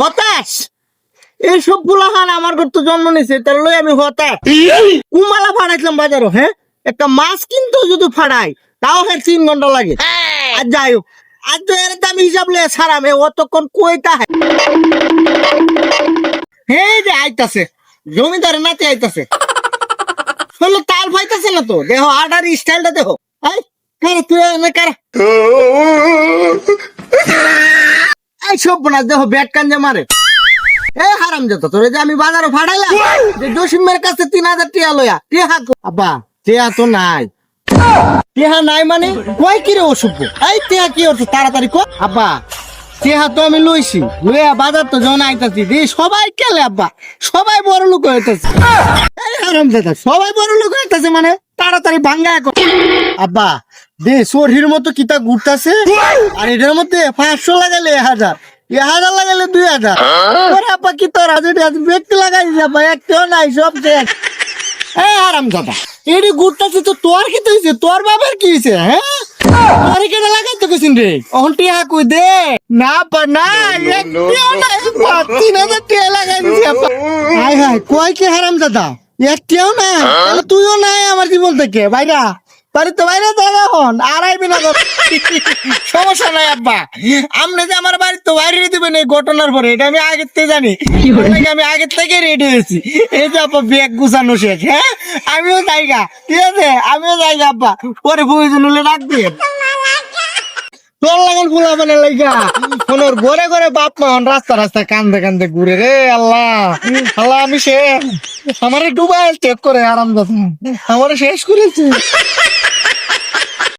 হতাশ? এইসব গুলাহান আমার ঘর তো জন্ম নিছে তার লই আমি হতাশ। কুমালা ফাড়াইছিলাম বাজারও হ্যাঁ? একটা মাছ কিন্তু যদি ফাড়াই তাও হ্যাঁ তিন ঘণ্টা লাগে। আর যাই হোক আজ তো এর দাম হিসাব লয়ে ছাড়াম অতক্ষণ কইতা হয় যে আইতাছে জমিদারে নাতে আইতাছে। হলো তাল ফাইতাছে না তো? দেখো আডার স্টাইলটা দেখো। এই কারা তুই এনে কারা? এই ব্যাট কাঞ্জে মারে। এ হারাম যে আমি বাজারে যে জসিমের কাছে তিন হাজার টিয়া টিয়া তো নাই। টিয়া নাই মানে কয় কি রে অসুখ এই টিয়া কি হচ্ছে তাড়াতাড়ি কো। আব্বা টিয়া তো আমি লইছি, লইয়া বাজার তো যখন আইতাছি সবাই কেলে, আব্বা? সবাই বড় লোক হইতাছে। সবাই বড় লোক হইতাছে মানে তাড়াতাড়ি ভাঙ্গা কর আব্বা, দে শরীর মতো কিতা ঘুরতাছে, আর এটার মধ্যে পাঁচশো লাগালে এক হাজার এক হাজার লাগালে দুই হাজার। তোর আব্বা কি নাই, সব শেষ এই আরাম দাদা এডি ঘুরতাছে তো তোর কি হইছে, তোর বাবার কি হইছে হ্যাঁ? তোর কেটে লাগাইতে কইছিন রে? অহন টিয়া দে? না পা না, একটিও নাই তিন হাজার টিয়া লাগাই দিছি, আব্বা। হাই হাই কই কি হারাম দাদা একটিও না তাহলে তুইও নাই আমার জীবন থেকে বাইরা বাড়িতে বাইরে আর আইবি না সমস্যা নাই আব্বা। আপনি যে আমার বাড়িতে বাইরে দিবেন এই ঘটনার পরে এটা আমি আগের থেকে জানি। আমি আগের থেকে রেডি হয়েছি? এই যে আব্বা ব্যাগ গুছানো শেষ হ্যাঁ? আমিও জায়গা ঠিক আছে? আমিও জায়গা আব্বা। পরে প্রয়োজন হলে রাখবেন তোর লাগান ফুলা মানে লাইগা। ফোনের ঘরে ঘরে বাপ মা রাস্তা রাস্তা কান্দে কান্দে ঘুরে রে আল্লাহ। আল্লাহ আমি শেষ আমারে ডুবাই চেক করে আরাম আমারে শেষ করেছে।